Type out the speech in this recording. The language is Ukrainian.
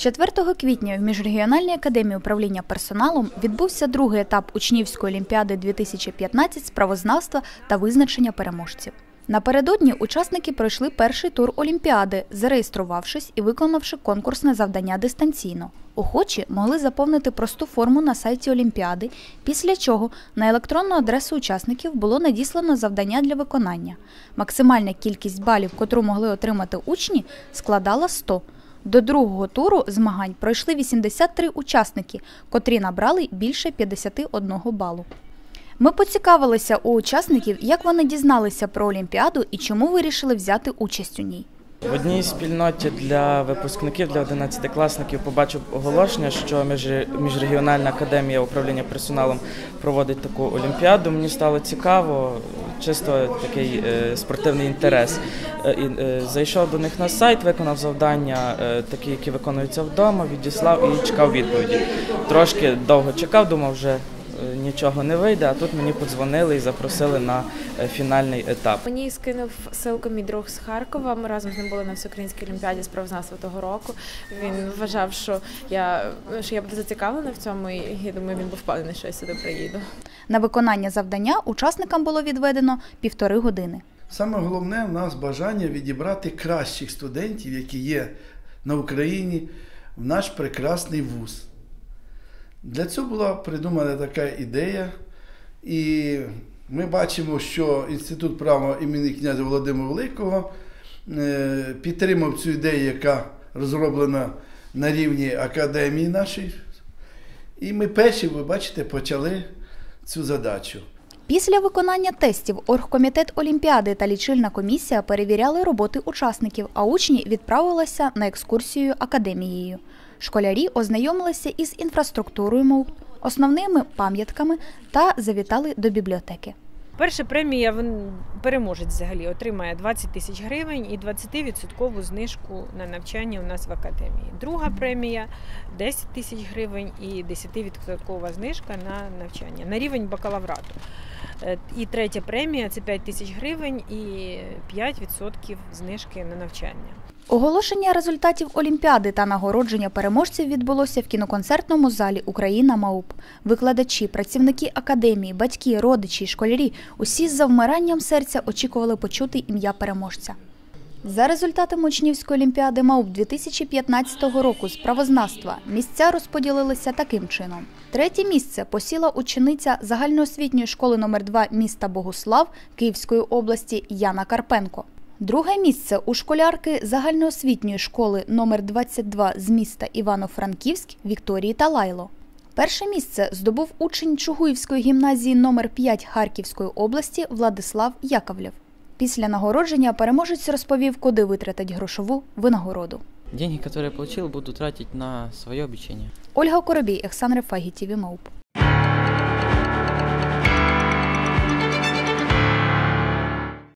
4 квітня в Міжрегіональній академії управління персоналом відбувся другий етап учнівської олімпіади 2015 з правознавства та визначення переможців. Напередодні учасники пройшли перший тур олімпіади, зареєструвавшись і виконавши конкурсне завдання дистанційно. Охочі могли заповнити просту форму на сайті Олімпіади, після чого на електронну адресу учасників було надіслано завдання для виконання. Максимальна кількість балів, котру могли отримати учні, складала 100. До другого туру змагань пройшли 83 учасники, котрі набрали більше 51 балу. Ми поцікавилися у учасників, як вони дізналися про Олімпіаду і чому вирішили взяти участь у ній. В одній спільноті для випускників, для 11-класників побачив оголошення, що між- міжрегіональна академія управління персоналом проводить таку олімпіаду. Мені стало цікаво, чисто такий е, спортивний інтерес. Е, е, зайшов до них на сайт, виконав завдання, такі, які виконуються вдома, відіслав і чекав відповіді. Трошки довго чекав, думав, вже нічого не вийде, а тут мені подзвонили і запросили на е, фінальний етап. Мені скинув ссылку мій друг з Харкова. Ми разом з ним були на всеукраїнській олімпіаді з правознавства того року. Він вважав, що я що я буду зацікавлена в цьому, і я думаю, він був впевнений, що я сюди приїду. На виконання завдання учасникам було відведено півтори години. Саме головне в нас бажання відібрати кращих студентів, які є на Україні, в наш прекрасний вуз. Для цього була придумана така ідея, і ми бачимо, що Інститут права імені князя Володимира Великого е, підтримав цю ідею, яка розроблена на рівні академії нашої. І ми перші, ви бачите, почали цю задачу. Після виконання тестів оргкомітет Олімпіади та лічильна комісія перевіряли роботи учасників, а учні відправилися на екскурсію академією. Школярі ознайомилися із інфраструктурою МОУП, основними пам'ятками та завітали до бібліотеки. Перша премія переможець взагалі отримає 20 тисяч гривень і 20% знижку на навчання у нас в академії. Друга премія 10 тисяч гривень і 10% знижка на навчання на рівень бакалаврату. Е, І третя премія це 5 тисяч гривень і 5% знижки на навчання. Оголошення результатів Олімпіади та нагородження переможців відбулося в кіноконцертному залі Україна МАУП. Викладачі, працівники академії, батьки, родичі, школярі усі з завмиранням серця очікували почути ім'я переможця. За результатами учнівської олімпіади МАУП 2015 року з правознавства місця розподілилися таким чином. Третє місце посіла учениця загальноосвітньої школи номер 2 міста Богуслав Київської області Яна Карпенко. Друге місце у школярки загальноосвітньої школи номер 22 з міста Івано-Франківськ Вікторії Талайло. Перше місце здобув учень Чугуївської гімназії номер 5 Харківської області Владислав Яковлєв. Після нагородження переможець розповів, куди витратить грошову винагороду. Деньги, которые я получил, буду тратить на своє обучение. Ольга Коробій, Ександр Фагітіві Мауп.